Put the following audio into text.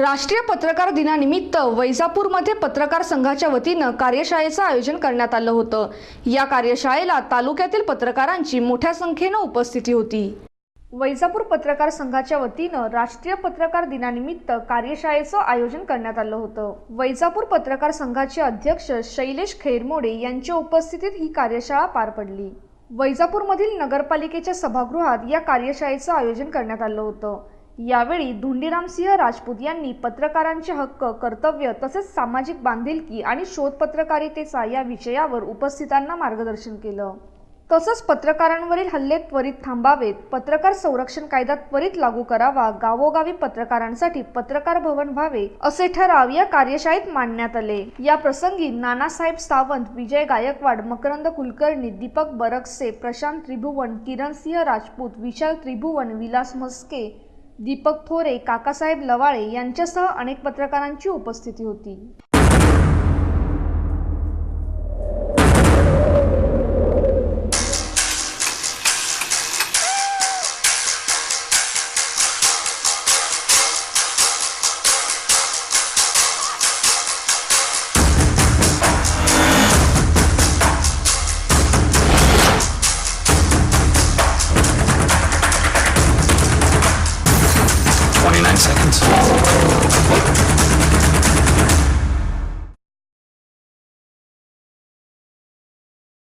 राष्ट्रीय पत्रकार दिनानिमित्त वैजापूरमध्ये पत्रकार संघाच्या वतीनं कार्यशाळेचं आयोजन करण्यात आलं होतं. या कार्यशाळेला तालुक्यातील पत्रकारांची मोठ्या संख्येनं उपस्थिती होती. वैजापूर पत्रकार संघाच्या वतीनं राष्ट्रीय पत्रकार दिनानिमित्त कार्यशाळेचं आयोजन करण्यात आलं होतं. वैजापूर पत्रकार संघाचे अध्यक्ष शैलेश खैरमोडे यांच्या उपस्थितीत ही कार्यशाळा पार पडली. वैजापूरमधील नगरपालिकेच्या सभागृहात या कार्यशाळेचं आयोजन करण्यात आलं होतं. यावेळी धुंडीरामसिंह राजपूत यांनी पत्रकारांचे हक्क कर्तव्य तसेच सामाजिक बांधिलकी आणि शोध पत्रकारितेचा या विषयावर उपस्थितांना मार्गदर्शन केलं. तसंच पत्रकारांवरील हल्ले त्वरित थांबावेत पत्रकार संरक्षण कायदा त्वरित लागू करावा गावोगावी पत्रकारांसाठी पत्रकार भवन व्हावे असे ठराव या कार्यशाळेत मांडण्यात आले. या प्रसंगी नानासाहेब सावंत विजय गायकवाड मकरंद कुलकर्णी दीपक बरक्से प्रशांत त्रिभुवन किरणसिंह राजपूत विशाल त्रिभुवन विलास म्हस्के दीपक थोरे काकासाहेब लवाळे यांच्यासह अनेक पत्रकारांची उपस्थिती होती. 29 seconds.